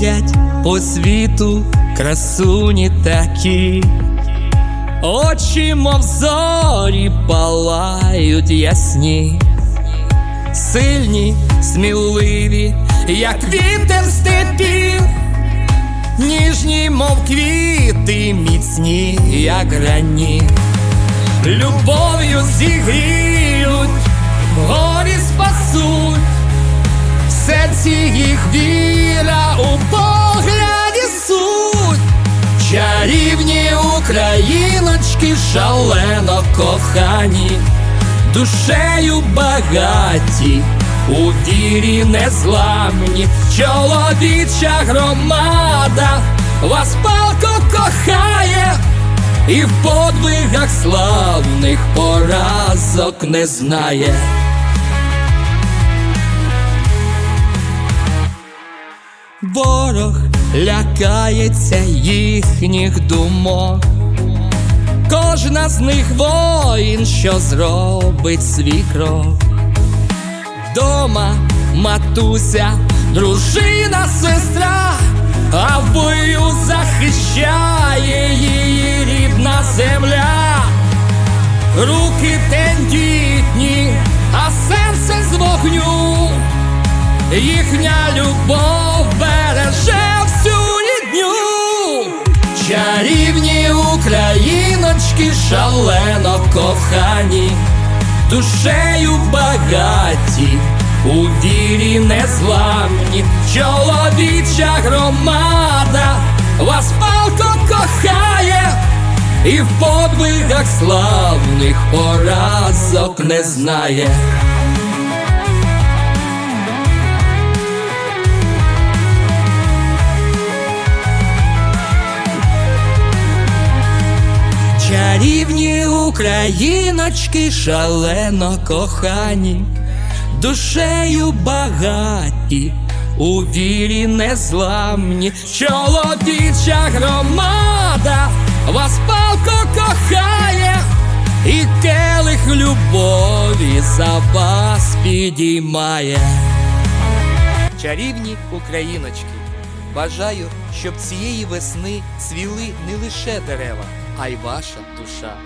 Ходять по світу красуні такі, очі, мов зорі, палають ясні, сильні, сміливі, як вітер степів, ніжні, мов квіти, міцні, як грані, любов'ю зігріють, горі спасуть серці їх віра у погляді суть, чарівні україночки шалено кохані, душею багаті, у вірі незламні, чоловіча громада вас палко кохає. І в подвигах славних поразок не знає. Ворог лякається їхніх думок. Кожна з них воїн, що зробить свій крок. Дома матуся, дружина, сестра, а в бою захищає її рідна земля. Руки тендітні, шалено кохані, душею багаті, у вірі незламні, чоловіча громада вас палко кохає, і в подвигах славних поразок не знає. Чарівні україночки шалено кохані, душею багаті, у вірі незламні, чоловіча громада вас палко кохає, і келих любові за вас підіймає. Чарівні україночки. Бажаю, щоб цієї весни цвіли не лише дерева, а й ваша душа.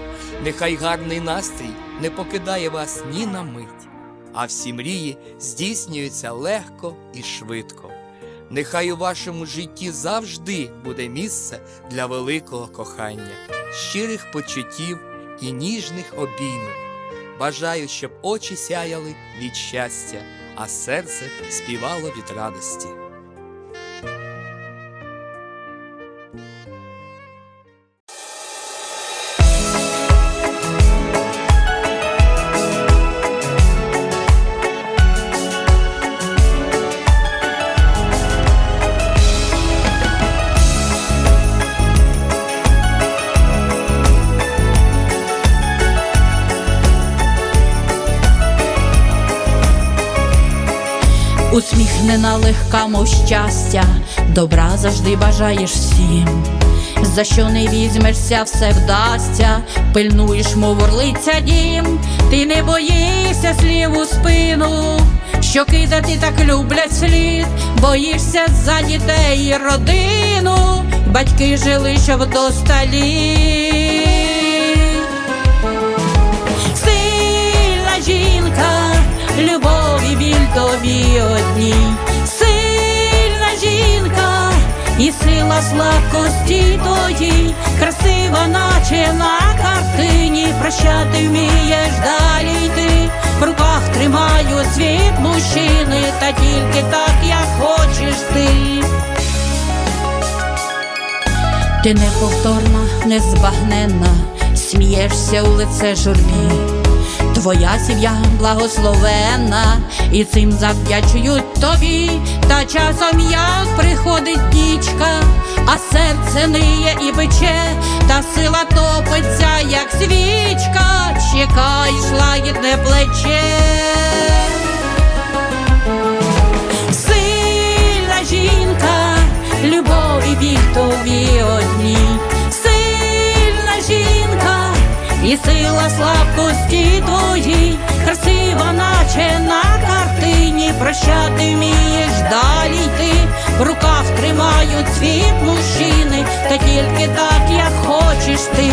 Нехай гарний настрій не покидає вас ні на мить, а всі мрії здійснюються легко і швидко. Нехай у вашому житті завжди буде місце для великого кохання, щирих почуттів і ніжних обіймів. Бажаю, щоб очі сяяли від щастя, а серце співало від радості. Легка, мов щастя, добра завжди бажаєш всім. За що не візьмешся, все вдасться, пильнуєш, мов орлиця дім, ти не боїшся слів у спину, що кидати так люблять слід, боїшся за дітей і родину, батьки жили, щоб досталі. Жінка, любов і біль тобі одній. Жінка, і сила слабкості тої, красива, наче на картині, прощати вмієш далі йти. В руках тримаю світ мужчини, та тільки так, як хочеш ти. Ти неповторна, незбагненна, смієшся у лице журбі. Твоя сім'я благословенна, і цим завдячують тобі. Та часом як приходить нічка, а серце ниє і пече, та сила топиться, як свічка, чекаєш лагідне плече. сила слабкості твої, красива, наче на картині, прощати вмієш далі йти, в руках тримають цвіт мужчини, та тільки так, як хочеш ти.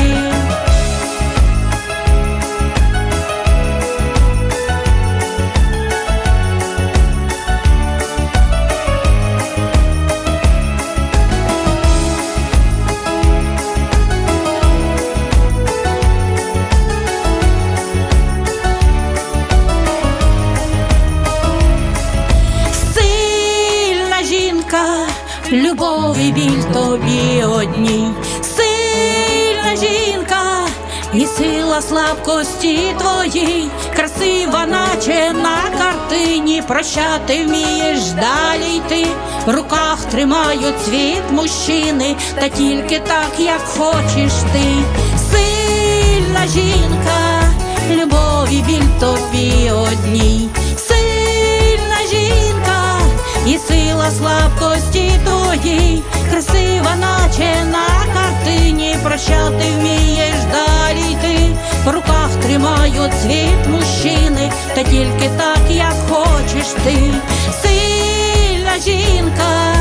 дні, сильна жінка, і сила слабкості твоїй, красива, наче на картині, прощати вмієш далі йти, в руках тримаю цвіт мужчини, та тільки так, як хочеш ти, сильна жінка. їй, красива, наче на картині, прощати вмієш далі йти, в руках тримаю цвіт мужчини, та тільки так, як хочеш ти, сильна жінка.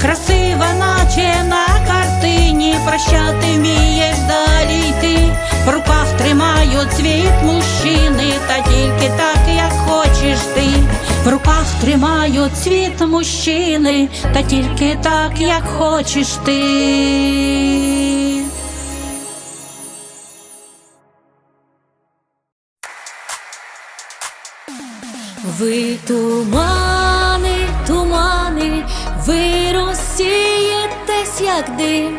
Красива, наче на картині. Прощати Мають цвіт мужчини, та тільки так, як хочеш ти, в руках тримаю цвіт мужчини, та тільки так, як хочеш ти. Ви тумани, тумани, ви розсієтесь, як дим,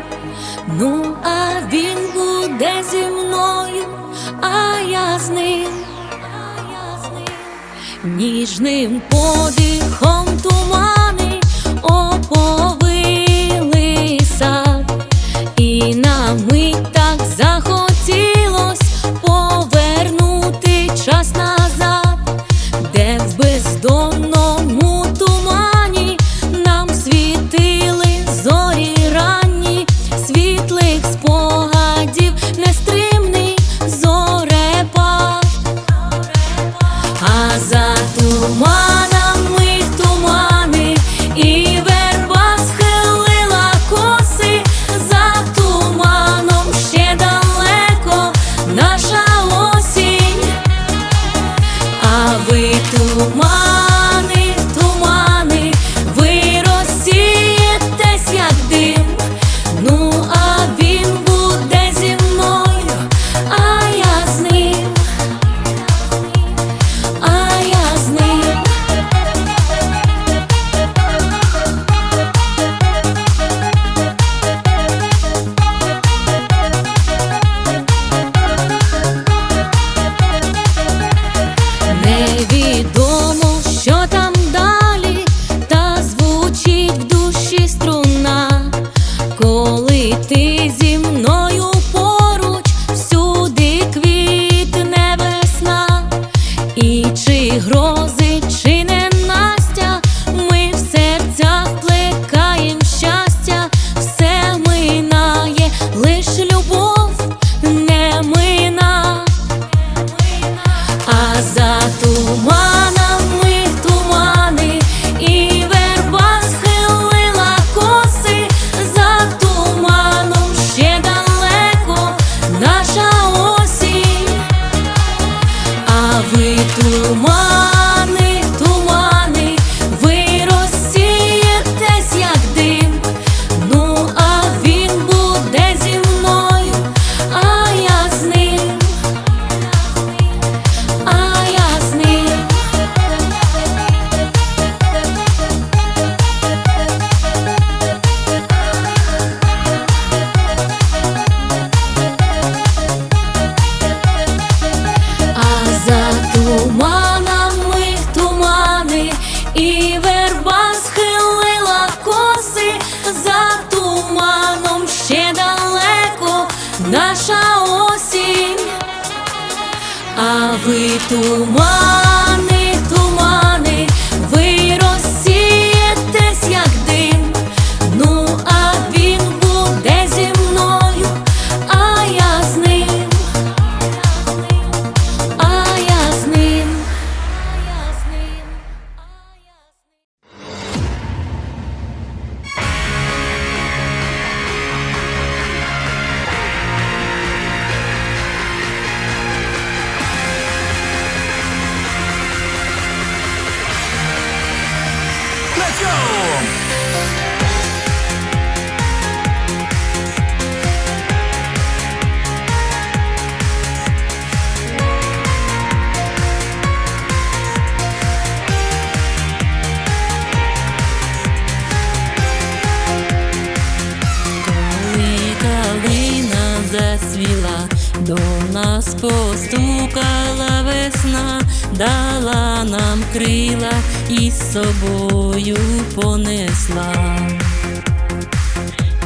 ну а він буде зі мною а я з ним, а я з ним, ніжним подихом тумани. Крила і з собою понесла.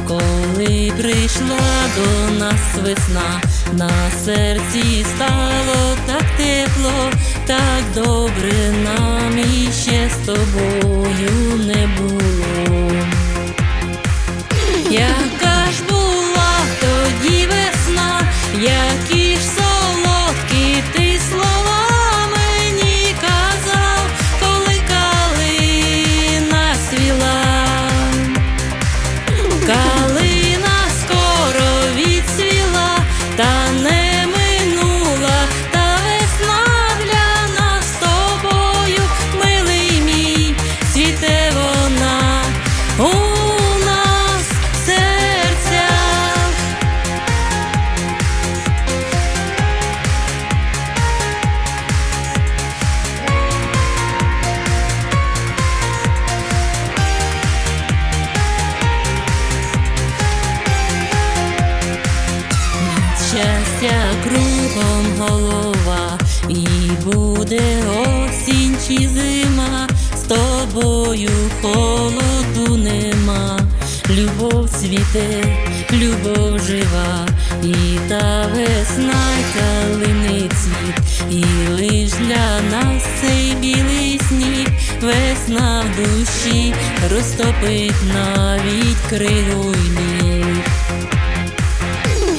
Коли прийшла до нас весна, на серці стало так тепло, так добре нам іще з тобою не було. Яка чи зима, з тобою холоду нема, любов цвіте, любов жива, і та весна й калини і лиш для нас цей білий сніг, весна в душі розтопить навіть кригу й лід.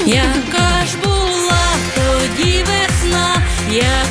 Яка ж була тоді весна, які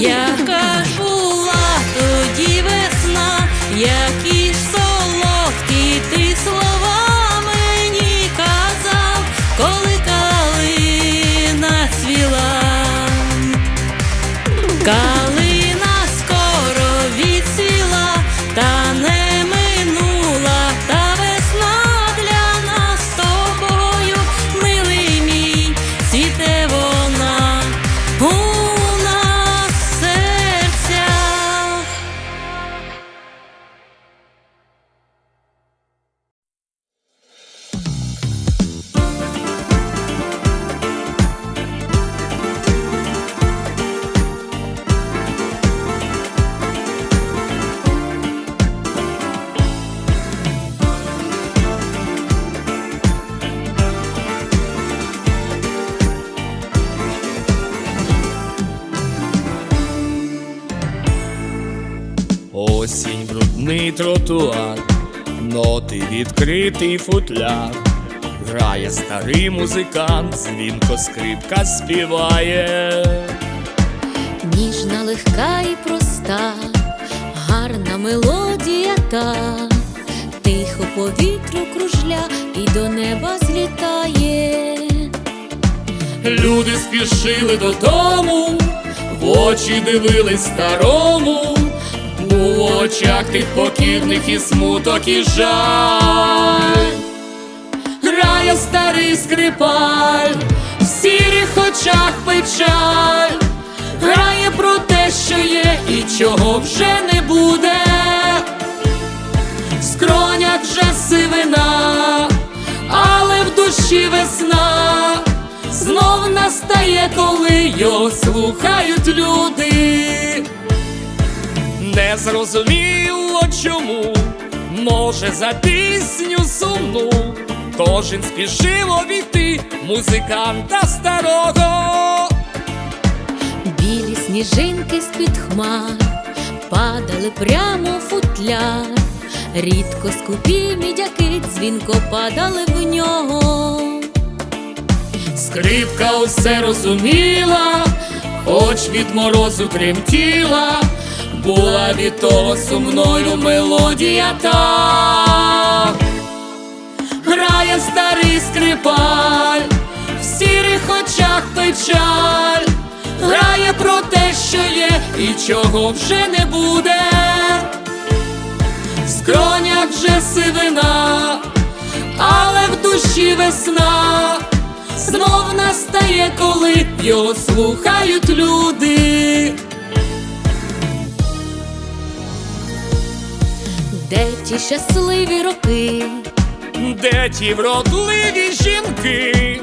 Яка ж була тоді весна, які тротуар, ноти відкритий футляр. Грає старий музикант, дзвінко скрипка співає. Ніжна, легка і проста, гарна мелодія та, тихо по вітру кружля і до неба злітає. Люди спішили додому, в очі дивились старому, у очах тих покірних і смуток, і жаль. Грає старий скрипаль, в сірих очах печаль, грає про те, що є і чого вже не буде. В скронях вже сивина, але в душі весна знов настає, коли його слухають люди. Не зрозуміло чому, може за пісню сумну, кожен спішив обійти музиканта старого. Білі сніжинки з-під хмар падали прямо в футляр, рідко скупі мідяки дзвінко падали в нього. Скрипка усе розуміла, хоч від морозу тремтіла, була від того сумною мелодія та грає старий скрипаль, в сірих очах печаль, грає про те, що є, і чого вже не буде. В скронях вже сивина, але в душі весна. Знов настає, коли його слухають люди. Де ті щасливі роки? Де ті вродливі жінки,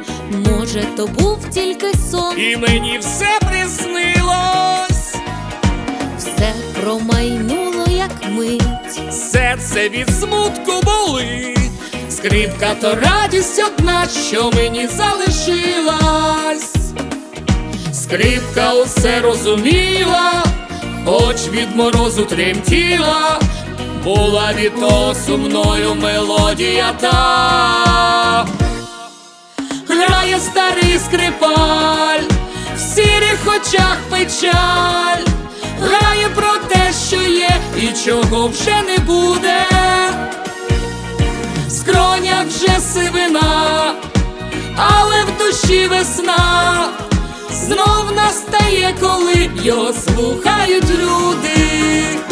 Може, то був тільки сон, і мені все приснилось, все промайнуло, як мить. серце від смутку болить, скрипка то радість одна, що мені залишилась. Скрипка усе розуміла, хоч від морозу тремтіла, була від того сумною мелодія та грає старий скрипаль, в сірих очах печаль, грає про те, що є, і чого вже не буде. В скронях вже сивина, але в душі весна. Знов настає, коли його слухають люди.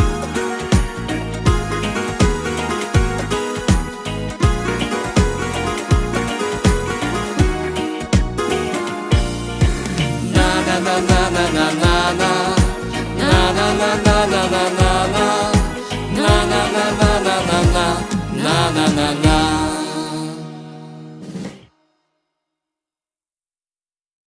na na na na